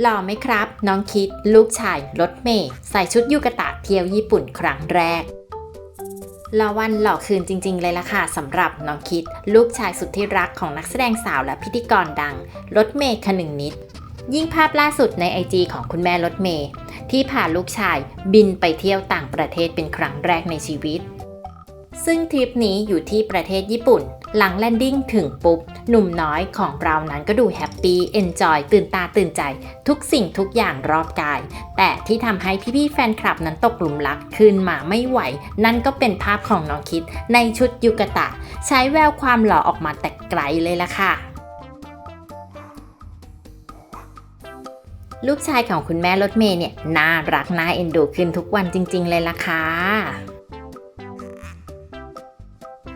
หล่อไหมครับ น้องคิดลูกชายรถเมย์ใส่ชุดยูกะตะเที่ยวญี่ปุ่นครั้งแรกหล่อวันหล่อคืนจริง ๆ เลยล่ะค่ะสำหรับน้องคิด ลูกชายสุดที่รักของนักแสดงสาวและพิธีกรดังรถเมย์คนึงนิด ยิ่งภาพล่าสุดในไอจของคุณแม่รถเมย์ที่พาลูกชายบินไปเที่ยวต่างประเทศเป็นครั้งแรกในชีวิต ซึ่งทริปนี้อยู่ที่ประเทศญี่ปุ่น หลังแลนดิ้งถึงปุ๊บ หนุ่มน้อยของเรานั้นก็ดูแฮปปี้เอนจอยตื่นตาตื่นใจ ทุกสิ่งทุกอย่างรอบกาย แต่ที่ทำให้พี่ๆแฟนคลับนั้นตกหลุมรักขึ้นมาไม่ไหว นั่นก็เป็นภาพของน้องคิดในชุดยูกะตะ ใช้แววความหล่อออกมาแต่ไกลเลยล่ะค่ะลูกชายของคุณแม่รถเมย์เนี่ยน่ารักน่าเอ็นดูขึ้นทุกวันจริง ๆ เลยล่ะค่ะ